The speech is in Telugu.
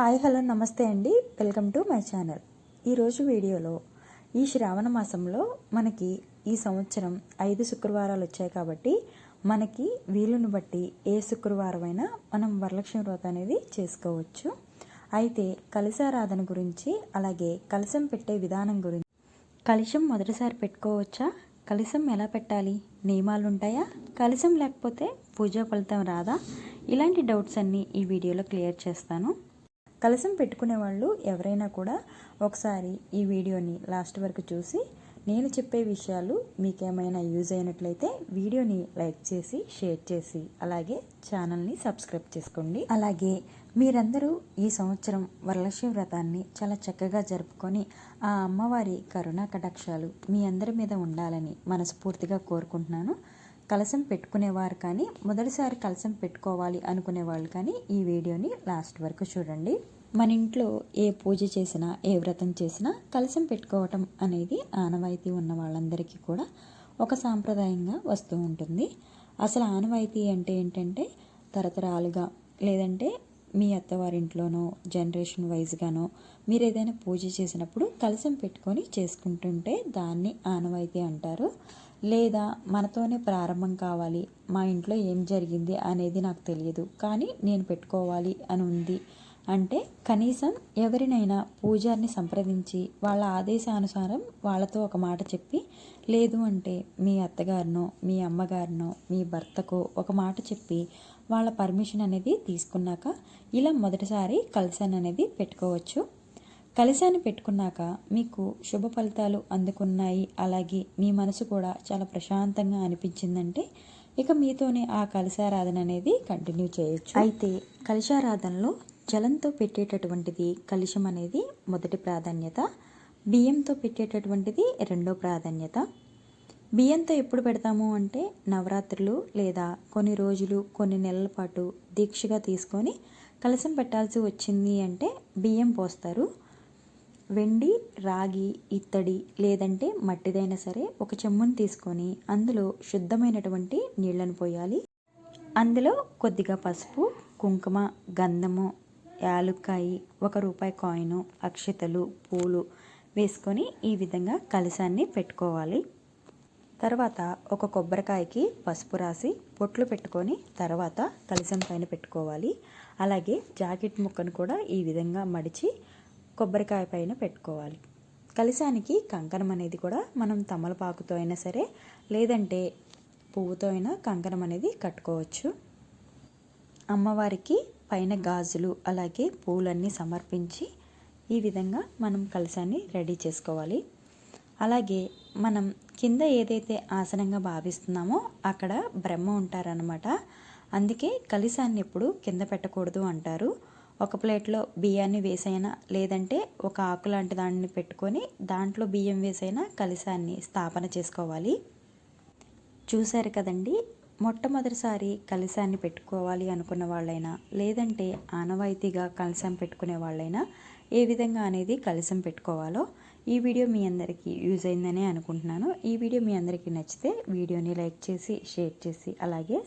హాయ్ హలో నమస్తే అండి. Welcome to my channel. ఈరోజు వీడియోలో ఈ శ్రావణ మాసంలో మనకి ఈ సంవత్సరం ఐదు శుక్రవారాలు వచ్చాయి కాబట్టి మనకి వీలుని బట్టి ఏ శుక్రవారమైనా మనం వరలక్ష్మి వ్రతం అనేది చేసుకోవచ్చు. అయితే కలిశారాధన గురించి అలాగే కలశం పెట్టే విధానం గురించి. కలశం మొదటిసారి పెట్టుకోవచ్చా? కలశం ఎలా పెట్టాలి? నియమాలు ఉంటాయా? కలశం లేకపోతే పూజా ఫలితం రాదా? ఇలాంటి డౌట్స్ అన్నీ ఈ వీడియోలో క్లియర్ చేస్తాను. కలశం పెట్టుకునే వాళ్ళు ఎవరైనా కూడా ఒకసారి ఈ వీడియోని లాస్ట్ వరకు చూసి నేను చెప్పే విషయాలు మీకేమైనా యూజ్ అయినట్లయితే వీడియోని లైక్ చేసి షేర్ చేసి అలాగే ఛానల్ని సబ్స్క్రైబ్ చేసుకోండి. అలాగే మీరందరూ ఈ సంవత్సరం వరలక్ష్మి వ్రతాన్ని చాలా చక్కగా జరుపుకొని ఆ అమ్మవారి కరుణా కటాక్షాలు మీ అందరి మీద ఉండాలని మనస్ఫూర్తిగా కోరుకుంటున్నాను. కలసం పెట్టుకునేవారు కానీ మొదటిసారి కలసం పెట్టుకోవాలి అనుకునే వాళ్ళు కానీ ఈ వీడియోని లాస్ట్ వరకు చూడండి. మన ఇంట్లో ఏ పూజ చేసినా ఏ వ్రతం చేసినా కలసం పెట్టుకోవటం అనేది ఆనవాయితీ ఉన్న వాళ్ళందరికీ కూడా ఒక సాంప్రదాయంగా వస్తూ ఉంటుంది. అసలు ఆనవాయితీ అంటే ఏంటంటే తరతరాలుగా లేదంటే మీ అత్తవారింట్లోనో జనరేషన్ వైజ్గానో మీరు ఏదైనా పూజ చేసినప్పుడు కలసం పెట్టుకొని చేసుకుంటుంటే దాన్ని ఆనవాయితీ అంటారు. లేదా మనతోనే ప్రారంభం కావాలి మా ఇంట్లో ఏం జరిగింది అనేది నాకు తెలియదు. కానీ నేను పెట్టుకోవాలి అని ఉంది అంటే కనీసం ఎవరినైనా పూజారిని సంప్రదించి వాళ్ళ ఆదేశానుసారం వాళ్ళతో ఒక మాట చెప్పి లేదు అంటే మీ అత్తగారినో మీ అమ్మగారినో మీ భర్తకో ఒక మాట చెప్పి వాళ్ళ పర్మిషన్ అనేది తీసుకున్నాక ఇలా మొదటిసారి కలిసాన్ అనేది పెట్టుకోవచ్చు. కలిశాన్ని పెట్టుకున్నాక మీకు శుభ ఫలితాలు అందుకున్నాయి. అలాగే మీ మనసు కూడా చాలా ప్రశాంతంగా అనిపించిందంటే ఇక మీతోనే ఆ కలశారాధన అనేది కంటిన్యూ చేయొచ్చు. అయితే కలశారాధనలో జలంతో పెట్టేటటువంటిది కలుషం అనేది మొదటి ప్రాధాన్యత. బియ్యంతో పెట్టేటటువంటిది రెండో ప్రాధాన్యత. బియ్యంతో ఎప్పుడు పెడతాము అంటే నవరాత్రులు లేదా కొన్ని రోజులు కొన్ని నెలల పాటు దీక్షగా తీసుకొని కలసం పెట్టాల్సి వచ్చింది అంటే బియ్యం పోస్తారు. వెండి రాగి ఇత్తడి లేదంటే మట్టిదైనా సరే ఒక చెమ్మును తీసుకొని అందులో శుద్ధమైనటువంటి నీళ్ళను పోయాలి. అందులో కొద్దిగా పసుపు కుంకుమ గంధము యాలుక్కాయి ఒక రూపాయి కాయిను అక్షతలు పూలు వేసుకొని ఈ విధంగా కలశాన్ని పెట్టుకోవాలి. తర్వాత ఒక కొబ్బరికాయకి పసుపు రాసి పొట్లు పెట్టుకొని తర్వాత కలశం పైన పెట్టుకోవాలి. అలాగే జాకెట్ ముక్కను కూడా ఈ విధంగా మడిచి కొబ్బరికాయ పైన పెట్టుకోవాలి. కలశానికి కంకణం అనేది కూడా మనం తమలపాకుతో అయినా సరే లేదంటే పువ్వుతో అయినా కంకణం అనేది కట్టుకోవచ్చు. అమ్మవారికి పైన గాజులు అలాగే పూలన్నీ సమర్పించి ఈ విధంగా మనం కలశాన్ని రెడీ చేసుకోవాలి. అలాగే మనం కింద ఏదైతే ఆసనంగా భావిస్తున్నామో అక్కడ బ్రహ్మ ఉంటారనమాట అందుకే కలిశాన్ని ఎప్పుడు కింద పెట్టకూడదు అంటారు. ఒక ప్లేట్లో బియ్యాన్ని వేసైనా లేదంటే ఒక ఆకు లాంటి దాన్ని పెట్టుకొని దాంట్లో బియ్యం వేసైనా కలిశాన్ని స్థాపన చేసుకోవాలి. చూశారు కదండి మొట్టమొదటిసారి కలశాన్ని పెట్టుకోవాలి అనుకున్న వాళ్ళైనా లేదంటే ఆనవాయితీగా కలశం పెట్టుకునే వాళ్ళైనా ఏ విధంగా అనేది కలశం పెట్టుకోవాలో ఈ వీడియో మీ అందరికీ యూజ్ అయిందనే అనుకుంటున్నాను. ఈ వీడియో మీ అందరికీ నచ్చితే వీడియోని లైక్ చేసి షేర్ చేసి అలాగే